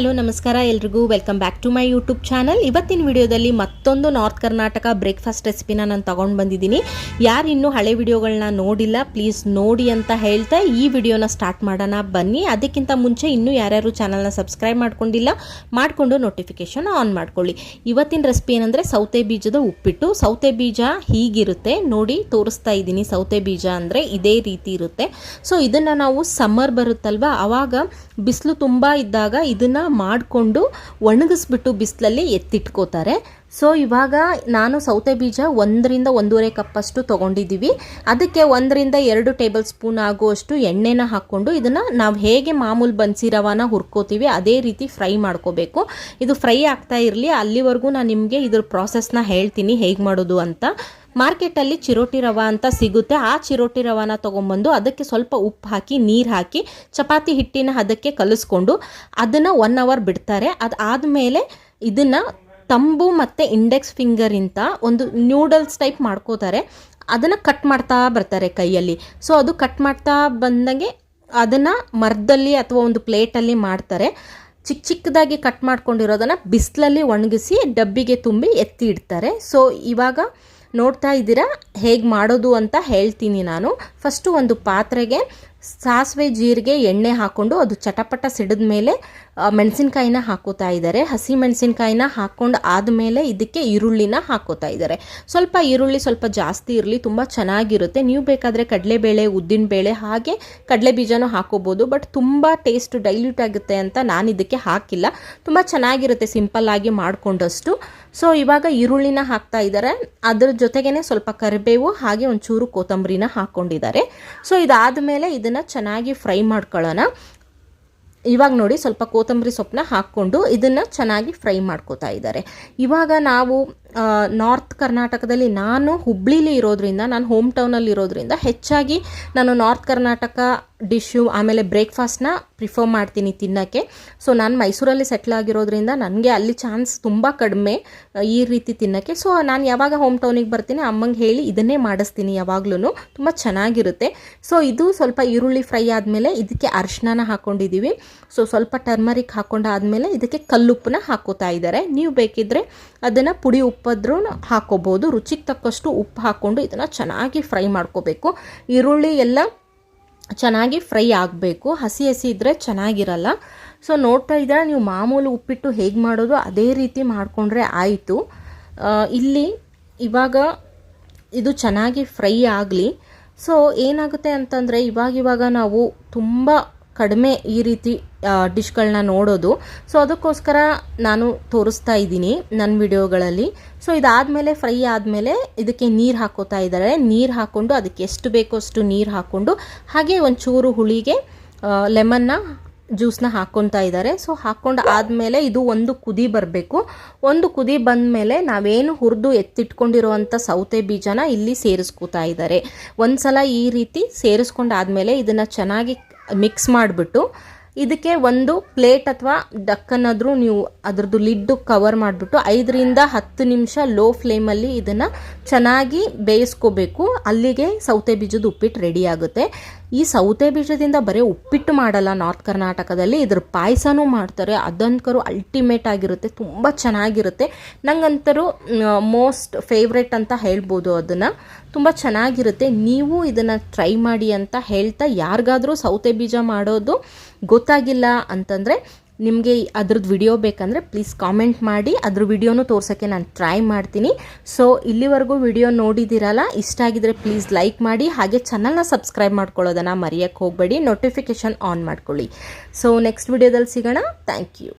Hello, ನಮಸ್ಕಾರ. ಎಲ್ರಿಗೂ welcome back to my YouTube channel. ಇವತ್ತಿನ ವಿಡಿಯೋದಲ್ಲಿ ಮತ್ತೊಂದು ನಾರ್ತ್ ಕರ್ನಾಟಕ ಬ್ರೇಕ್ಫಾಸ್ಟ್ ರೆಸಿಪಿನ ನಾನು ತಗೊಂಡು ಬಂದಿದ್ದೀನಿ. ಯಾರು ಇನ್ನೂ ಹಳೆ ವಿಡಿಯೋಗಳನ್ನ ನೋಡಿಲ್ಲ, ಪ್ಲೀಸ್ ನೋಡಿ ಅಂತ ಹೇಳ್ತಾ ಈ ವಿಡಿಯೋನ ಸ್ಟಾರ್ಟ್ ಮಾಡೋಣ. ಬನ್ನಿ. ಅದಕ್ಕಿಂತ ಮುಂಚೆ ಇನ್ನೂ ಯಾರ್ಯಾರು ಚಾನಲ್ನ ಸಬ್ಸ್ಕ್ರೈಬ್ ಮಾಡ್ಕೊಂಡಿಲ್ಲ, ಮಾಡಿಕೊಂಡು ನೋಟಿಫಿಕೇಶನ್ ಆನ್ ಮಾಡ್ಕೊಳ್ಳಿ. ಇವತ್ತಿನ ರೆಸಿಪಿ ಏನಂದರೆ, ಸೌತೆ ಬೀಜದ ಉಪ್ಪಿಟ್ಟು. ಸೌತೆ ಬೀಜ ಹೀಗಿರುತ್ತೆ. ನೋಡಿ, ತೋರಿಸ್ತಾ ಇದ್ದೀನಿ. ಸೌತೆ ಬೀಜ ಅಂದರೆ ಇದೇ ರೀತಿ ಇರುತ್ತೆ. ಸೊ ಇದನ್ನು ನಾವು ಸಮ್ಮರ್ ಬರುತ್ತಲ್ವ? ಆವಾಗ ಬಿಸಿಲು ತುಂಬ ಇದ್ದಾಗ ಇದನ್ನು ಮಾಡಿಕೊಂಡು ಒಣಗಿಸ್ಬಿಟ್ಟು ಬಿಸಿಲಲ್ಲಿ ಎತ್ತಿಟ್ಕೋತಾರೆ. ಸೊ ಇವಾಗ ನಾನು ಸೌತೆ ಬೀಜ ಒಂದರಿಂದ ಒಂದೂವರೆ ಕಪ್ಪಷ್ಟು ತೊಗೊಂಡಿದ್ದೀವಿ. ಅದಕ್ಕೆ ಒಂದರಿಂದ ಎರಡು ಟೇಬಲ್ ಸ್ಪೂನ್ ಆಗುವಷ್ಟು ಎಣ್ಣೆನ ಹಾಕ್ಕೊಂಡು ಇದನ್ನು ನಾವು ಹೇಗೆ ಮಾಮೂಲು ಬನ್ಸಿ ರವಾನ ಹುರ್ಕೋತೀವಿ, ಅದೇ ರೀತಿ ಫ್ರೈ ಮಾಡ್ಕೋಬೇಕು. ಇದು ಫ್ರೈ ಆಗ್ತಾ ಇರಲಿ, ಅಲ್ಲಿವರೆಗೂ ನಾನು ನಿಮಗೆ ಇದ್ರ ಪ್ರಾಸೆಸ್ನ ಹೇಳ್ತೀನಿ ಹೇಗೆ ಮಾಡೋದು ಅಂತ. ಮಾರ್ಕೆಟಲ್ಲಿ ಚಿರೋಟಿ ರವ ಅಂತ ಸಿಗುತ್ತೆ. ಆ ಚಿರೋಟಿ ರವಾನ ತೊಗೊಂಬಂದು ಅದಕ್ಕೆ ಸ್ವಲ್ಪ ಉಪ್ಪು ಹಾಕಿ, ನೀರು ಹಾಕಿ, ಚಪಾತಿ ಹಿಟ್ಟಿನ ಅದಕ್ಕೆ ಕಲಿಸ್ಕೊಂಡು ಅದನ್ನು ಒನ್ ಅವರ್ ಬಿಡ್ತಾರೆ. ಅದು ಆದಮೇಲೆ ಇದನ್ನು ತಂಬು ಮತ್ತು ಇಂಡೆಕ್ಸ್ ಫಿಂಗರ್ ಇಂತ ಒಂದು ನ್ಯೂಡಲ್ಸ್ ಟೈಪ್ ಮಾಡ್ಕೋತಾರೆ. ಅದನ್ನು ಕಟ್ ಮಾಡ್ತಾ ಬರ್ತಾರೆ ಕೈಯಲ್ಲಿ. ಸೊ ಅದು ಕಟ್ ಮಾಡ್ತಾ ಬಂದಂಗೆ ಅದನ್ನು ಮರದಲ್ಲಿ ಅಥವಾ ಒಂದು ಪ್ಲೇಟಲ್ಲಿ ಮಾಡ್ತಾರೆ. ಚಿಕ್ಕ ಚಿಕ್ಕದಾಗಿ ಕಟ್ ಮಾಡ್ಕೊಂಡಿರೋದನ್ನು ಬಿಸಿಲಲ್ಲಿ ಒಣಗಿಸಿ ಡಬ್ಬಿಗೆ ತುಂಬಿ ಎತ್ತಿ ಇಡ್ತಾರೆ. ಸೊ ಇವಾಗ ನೋಡ್ತಾ ಇದ್ದೀರಾ? ಹೇಗೆ ಮಾಡೋದು ಅಂತ ಹೇಳ್ತೀನಿ ನಾನು. ಫಸ್ಟು ಒಂದು ಪಾತ್ರೆಗೆ ಸಾಸಿವೆ ಜೀರಿಗೆ ಎಣ್ಣೆ ಹಾಕ್ಕೊಂಡು ಅದು ಚಟಪಟ ಸಿಡಿದ ಮೇಲೆ ಮೆಣಸಿನ್ಕಾಯಿನ ಹಾಕೋತಾ ಇದ್ದಾರೆ. ಹಸಿ ಮೆಣಸಿನ್ಕಾಯಿನ ಹಾಕ್ಕೊಂಡು ಆದಮೇಲೆ ಇದಕ್ಕೆ ಈರುಳ್ಳಿನ ಹಾಕೋತಾ ಇದ್ದಾರೆ. ಸ್ವಲ್ಪ ಈರುಳ್ಳಿ ಸ್ವಲ್ಪ ಜಾಸ್ತಿ ಇರಲಿ, ತುಂಬ ಚೆನ್ನಾಗಿರುತ್ತೆ. ನೀವು ಬೇಕಾದರೆ ಕಡಲೆಬೇಳೆ, ಉದ್ದಿನಬೇಳೆ ಹಾಗೆ ಕಡಲೆ ಬೀಜನೂ ಹಾಕೋಬೋದು. ಬಟ್ ತುಂಬ ಟೇಸ್ಟ್ ಡೈಲ್ಯೂಟ್ ಆಗುತ್ತೆ ಅಂತ ನಾನು ಇದಕ್ಕೆ ಹಾಕಿಲ್ಲ. ತುಂಬ ಚೆನ್ನಾಗಿರುತ್ತೆ ಸಿಂಪಲ್ ಆಗಿ ಮಾಡಿಕೊಂಡಷ್ಟು. ಸೊ, ಇವಾಗ ಈರುಳ್ಳಿನ ಹಾಕ್ತಾ ಇದ್ದಾರೆ. ಅದ್ರ ಜೊತೆಗೇ ಸ್ವಲ್ಪ ಕರಿಬೇವು ಹಾಗೆ ಒಂಚೂರು ಕೊತ್ತಂಬರಿನ ಹಾಕ್ಕೊಂಡಿದ್ದಾರೆ ಸೊ ಇದಾದ ಮೇಲೆ ಇದನ್ನು ಚೆನ್ನಾಗಿ ಫ್ರೈ ಮಾಡ್ಕೊಳ್ಳೋಣ. ಇವಾಗ ನೋಡಿ ಸ್ವಲ್ಪ ಕೊತ್ತಂಬರಿ ಸೊಪ್ಪನ್ನ ಹಾಕ್ಕೊಂಡು ಇದನ್ನು ಚೆನ್ನಾಗಿ ಫ್ರೈ ಮಾಡ್ಕೋತಾ ಇದ್ದಾರೆ. ಇವಾಗ ನಾವು ನಾರ್ತ್ ಕರ್ನಾಟಕದಲ್ಲಿ ನಾನು ಹುಬ್ಳಿಲಿ ಇರೋದ್ರಿಂದ, ನಾನು ಹೋಮ್ ಟೌನಲ್ಲಿ ಇರೋದ್ರಿಂದ ಹೆಚ್ಚಾಗಿ ನಾನು ನಾರ್ತ್ ಕರ್ನಾಟಕ ಡಿಶ್ಶು, ಆಮೇಲೆ ಬ್ರೇಕ್ಫಾಸ್ಟ್ನ ಪ್ರಿಫರ್ ಮಾಡ್ತೀನಿ ತಿನ್ನೋಕ್ಕೆ. ಸೊ, ನಾನು ಮೈಸೂರಲ್ಲಿ ಸೆಟ್ಲ್ ಆಗಿರೋದ್ರಿಂದ ನನಗೆ ಅಲ್ಲಿ ಚಾನ್ಸ್ ತುಂಬ ಕಡಿಮೆ ಈ ರೀತಿ ತಿನ್ನೋಕ್ಕೆ. ಸೊ, ನಾನು ಯಾವಾಗ ಹೋಮ್ ಟೌನಿಗೆ ಬರ್ತೀನಿ, ಅಮ್ಮಂಗೆ ಹೇಳಿ ಇದನ್ನೇ ಮಾಡಿಸ್ತೀನಿ ಯಾವಾಗ್ಲೂ ತುಂಬ ಚೆನ್ನಾಗಿರುತ್ತೆ. ಸೊ, ಇದು ಸ್ವಲ್ಪ ಈರುಳ್ಳಿ ಫ್ರೈ ಆದಮೇಲೆ ಇದಕ್ಕೆ ಅರ್ಶಿನ ಹಾಕ್ಕೊಂಡಿದ್ದೀವಿ ಸೊ ಸ್ವಲ್ಪ ಟರ್ಮರಿಕ್ ಹಾಕೊಂಡಾದಮೇಲೆ ಇದಕ್ಕೆ ಕಲ್ಲುಪ್ಪನ್ನ ಹಾಕೋತಾ ಇದ್ದಾರೆ. ನೀವು ಬೇಕಿದ್ದರೆ ಅದನ್ನು ಪುಡಿ ಉಪ್ಪಾದ್ರೂ ಹಾಕೋಬೋದು. ರುಚಿಗೆ ತಕ್ಕಷ್ಟು ಉಪ್ಪು ಹಾಕ್ಕೊಂಡು ಇದನ್ನು ಚೆನ್ನಾಗಿ ಫ್ರೈ ಮಾಡ್ಕೋಬೇಕು. ಈರುಳ್ಳಿ ಎಲ್ಲ ಚೆನ್ನಾಗಿ ಫ್ರೈ ಆಗಬೇಕು. ಹಸಿ ಹಸಿ ಇದ್ದರೆ ಚೆನ್ನಾಗಿರಲ್ಲ. ಸೊ ನೋಡ್ತಾ ಇದ್ದರೆ, ನೀವು ಮಾಮೂಲು ಉಪ್ಪಿಟ್ಟು ಹೇಗೆ ಮಾಡೋದು ಅದೇ ರೀತಿ ಮಾಡಿಕೊಂಡ್ರೆ ಆಯಿತು. ಇಲ್ಲಿ ಇವಾಗ ಇದು ಚೆನ್ನಾಗಿ ಫ್ರೈ ಆಗಲಿ. ಸೊ ಏನಾಗುತ್ತೆ ಅಂತಂದರೆ ಇವಾಗಿವಾಗ ನಾವು ತುಂಬ ಕಡಿಮೆ ಈ ರೀತಿ ಡಿಶ್ಗಳನ್ನ ನೋಡೋದು. ಸೊ, ಅದಕ್ಕೋಸ್ಕರ ನಾನು ತೋರಿಸ್ತಾ ಇದ್ದೀನಿ ನನ್ನ ವಿಡಿಯೋಗಳಲ್ಲಿ. ಸೊ, ಇದಾದಮೇಲೆ, ಫ್ರೈ ಆದಮೇಲೆ ಇದಕ್ಕೆ ನೀರು ಹಾಕೋತಾ ಇದ್ದಾರೆ. ನೀರು ಹಾಕ್ಕೊಂಡು ಅದಕ್ಕೆ ಎಷ್ಟು ಬೇಕೋ ಅಷ್ಟು ನೀರು ಹಾಕ್ಕೊಂಡು ಹಾಗೆ ಒಂಚೂರು ಹುಳಿಗೆ ಲೆಮನ್ನ ಜ್ಯೂಸ್ನ ಹಾಕ್ಕೊತಾ ಇದ್ದಾರೆ. ಸೊ ಹಾಕ್ಕೊಂಡು ಆದಮೇಲೆ ಇದು ಒಂದು ಕುದಿ ಬರಬೇಕು. ಒಂದು ಕುದಿ ಬಂದ ಮೇಲೆ ನಾವೇನು ಹುರಿದು ಎತ್ತಿಟ್ಕೊಂಡಿರುವಂಥ ಸೌತೆ ಬೀಜನ ಇಲ್ಲಿ ಸೇರಿಸ್ಕೋತಾ ಇದ್ದಾರೆ. ಒಂದು ಸಲ ಈ ರೀತಿ ಸೇರಿಸ್ಕೊಂಡಾದ್ಮೇಲೆ ಇದನ್ನು ಚೆನ್ನಾಗಿ ಮಿಕ್ಸ್ ಮಾಡಿಬಿಟ್ಟು ಇದಕ್ಕೆ ಒಂದು ಪ್ಲೇಟ್ ಅಥವಾ ಡಕ್ಕನ್ನಾದರೂ ನೀವು ಅದರದ್ದು ಲಿಡ್ಡು ಕವರ್ ಮಾಡಿಬಿಟ್ಟು ಐದರಿಂದ ಹತ್ತು ನಿಮಿಷ ಲೋ ಫ್ಲೇಮಲ್ಲಿ ಇದನ್ನು ಚೆನ್ನಾಗಿ ಬೇಯಿಸ್ಕೋಬೇಕು. ಅಲ್ಲಿಗೆ ಸೌತೆ ಬೀಜದ ಉಪ್ಪಿಟ್ಟು ರೆಡಿ ಆಗುತ್ತೆ. ಈ ಸೌತೆ ಬೀಜದಿಂದ ಬರೀ ಉಪ್ಪಿಟ್ಟು ಮಾಡಲ್ಲ ನಾರ್ತ್ ಕರ್ನಾಟಕದಲ್ಲಿ. ಇದ್ರ ಪಾಯಸನೂ ಮಾಡ್ತಾರೆ. ಅದಂತರೂ ಅಲ್ಟಿಮೇಟ್ ಆಗಿರುತ್ತೆ. ತುಂಬ ಚೆನ್ನಾಗಿರುತ್ತೆ. ನಂಗಂತರೂ ಮೋಸ್ಟ್ ಫೇವ್ರೆಟ್ ಅಂತ ಹೇಳ್ಬೋದು ಅದನ್ನು. ತುಂಬ ಚೆನ್ನಾಗಿರುತ್ತೆ. ನೀವು ಇದನ್ನು ಟ್ರೈ ಮಾಡಿ ಅಂತ ಹೇಳ್ತಾ ಯಾರಿಗಾದರೂ ಸೌತೆ ಬೀಜ ಮಾಡೋದು ಗೊತ್ತಾಗಿಲ್ಲ ಅಂತಂದರೆ ನಿಮಗೆ ಅದ್ರದ್ದು ವಿಡಿಯೋ ಬೇಕಂದರೆ ಪ್ಲೀಸ್ ಕಾಮೆಂಟ್ ಮಾಡಿ. ಅದ್ರ ವಿಡಿಯೋನೂ ತೋರ್ಸೋಕ್ಕೆ ನಾನು ಟ್ರೈ ಮಾಡ್ತೀನಿ. ಸೊ ಇಲ್ಲಿವರೆಗೂ ವಿಡಿಯೋ ನೋಡಿದ್ದೀರಲ್ಲ ಇಷ್ಟ ಆಗಿದ್ರೆ ಪ್ಲೀಸ್ ಲೈಕ್ ಮಾಡಿ. ಹಾಗೆ ಚಾನಲ್ನ ಸಬ್ಸ್ಕ್ರೈಬ್ ಮಾಡ್ಕೊಳ್ಳೋದನ್ನು ಮರೆಯೋಕ್ಕೆ ಹೋಗಬೇಡಿ. ನೋಟಿಫಿಕೇಷನ್ ಆನ್ ಮಾಡ್ಕೊಳ್ಳಿ. ಸೊ ನೆಕ್ಸ್ಟ್ ವಿಡಿಯೋದಲ್ಲಿ ಸಿಗೋಣ. Thank you